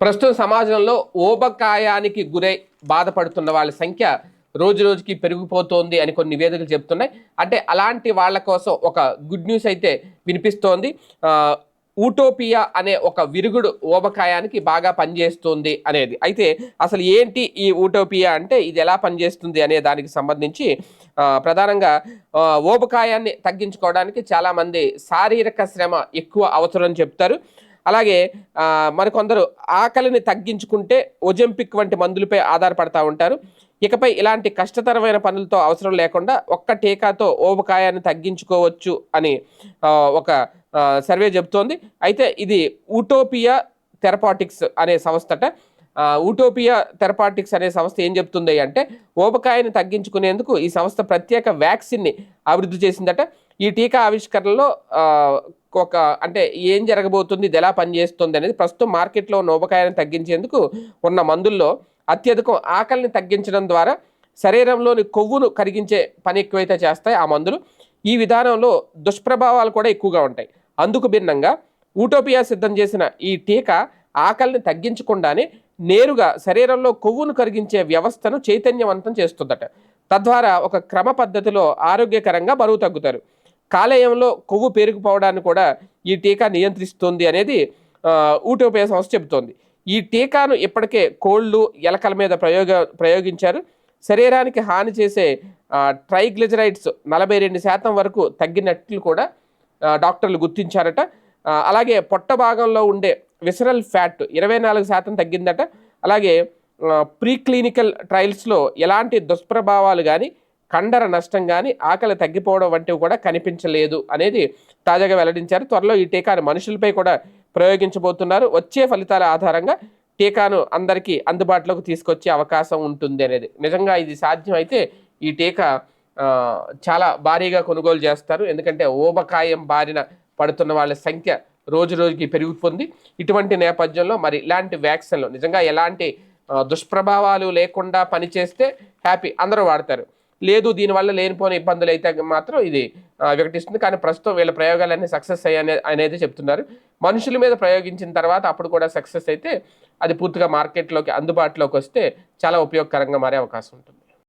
ప్రస్తుత సమాజంలో ఊబకాయానికి గురై బాధపడుతున్న వాళ్ళ సంఖ్య రోజు రోజుకి పెరిగిపోతోంది అని కొన్ని నివేదికలు చెప్తున్నాయి. అంటే అలాంటి వాళ్ళ కోసం ఒక గుడ్ న్యూస్ అయితే వినిపిస్తోంది. ఊటోపియా అనే ఒక విరుగుడు ఓబకాయానికి బాగా పనిచేస్తుంది అనేది. అయితే అసలు ఏంటి ఈ ఊటోపియా అంటే ఇది ఎలా పనిచేస్తుంది అనే దానికి సంబంధించి ప్రధానంగా ఓబకాయాన్ని తగ్గించుకోవడానికి చాలామంది శారీరక శ్రమ ఎక్కువ అవసరం చెప్తారు. అలాగే మరికొందరు ఆకలిని తగ్గించుకుంటే ఒజెంపిక్ వంటి మందులపై ఆధారపడతా ఉంటారు. ఇకపై ఇలాంటి కష్టతరమైన పనులతో అవసరం లేకుండా ఒక్క టీకాతో ఓబకాయాన్ని తగ్గించుకోవచ్చు అని ఒక సర్వే చెబుతోంది. అయితే ఇది ఊటోపియా థెరపాటిక్స్ అనే సంస్థట. ఊటోపియా థెరపాటిక్స్ అనే సంస్థ ఏం చెప్తుంది అంటే ఓబకాయని తగ్గించుకునేందుకు ఈ సంస్థ ప్రత్యేక వ్యాక్సిన్ని అభివృద్ధి చేసిందట. ఈ టీకా ఆవిష్కరణలో ఒక అంటే ఏం జరగబోతుంది ఇది ఎలా పనిచేస్తుంది అనేది ప్రస్తుతం మార్కెట్లో ఉన్న తగ్గించేందుకు ఉన్న మందుల్లో అత్యధికం ఆకలిని తగ్గించడం ద్వారా శరీరంలోని కొవ్వును కరిగించే పని ఎక్కువైతే చేస్తాయి ఆ మందులు. ఈ విధానంలో దుష్ప్రభావాలు కూడా ఎక్కువగా ఉంటాయి. అందుకు భిన్నంగా ఊటోపియా సిద్ధం చేసిన ఈ టీకా ఆకలిని తగ్గించకుండానే నేరుగా శరీరంలో కొవ్వును కరిగించే వ్యవస్థను చైతన్యవంతం చేస్తుందట. తద్వారా ఒక క్రమ పద్ధతిలో ఆరోగ్యకరంగా బరువు తగ్గుతారు. కాలేయంలో కొవ్వు పేరుకుపోవడాన్ని కూడా ఈ టీకా నియంత్రిస్తుంది అనేది ఊటోపియా సంస్థ చెబుతోంది. ఈ టీకాను ఇప్పటికే కోళ్ళు ఎలకల మీద ప్రయోగ ప్రయోగించారు. శరీరానికి హాని చేసే ట్రైగ్లిజరైడ్స్ నలభై రెండు శాతం వరకు తగ్గినట్లు కూడా డాక్టర్లు గుర్తించారట. అలాగే పొట్ట భాగంలో ఉండే విసరల్ ఫ్యాట్ ఇరవై నాలుగు శాతం తగ్గిందట. అలాగే ప్రీ క్లినికల్ ట్రయల్స్లో ఎలాంటి దుష్ప్రభావాలు కానీ కండర నష్టం కానీ ఆకలి తగ్గిపోవడం వంటివి కూడా కనిపించలేదు అనేది తాజాగా వెల్లడించారు. త్వరలో ఈ టీకాను మనుషులపై కూడా ప్రయోగించబోతున్నారు. వచ్చే ఫలితాల ఆధారంగా టీకాను అందరికీ అందుబాటులోకి తీసుకొచ్చే అవకాశం ఉంటుంది అనేది. నిజంగా ఇది సాధ్యం అయితే ఈ టీకా చాలా భారీగా కొనుగోలు చేస్తారు. ఎందుకంటే ఊబకాయం బారిన పడుతున్న వాళ్ళ సంఖ్య రోజు రోజుకి పెరుగుతుంది ఇటువంటి నేపథ్యంలో మరి ఇలాంటి వ్యాక్సిన్లు నిజంగా ఎలాంటి దుష్ప్రభావాలు లేకుండా పనిచేస్తే హ్యాపీ అందరూ వాడతారు. లేదు దీనివల్ల లేనిపోని ఇబ్బందులు అయితే మాత్రం ఇది ఆ, వికటిస్తుంది. కానీ ప్రస్తుతం వీళ్ళ ప్రయోగాలన్నీ సక్సెస్ అయ్యాయి అనేది చెప్తున్నారు. మనుషుల మీద ప్రయోగించిన తర్వాత అప్పుడు కూడా సక్సెస్ అయితే అది పూర్తిగా మార్కెట్లోకి అందుబాటులోకి వస్తే చాలా ఉపయోగకరంగా మారే అవకాశం ఉంటుంది.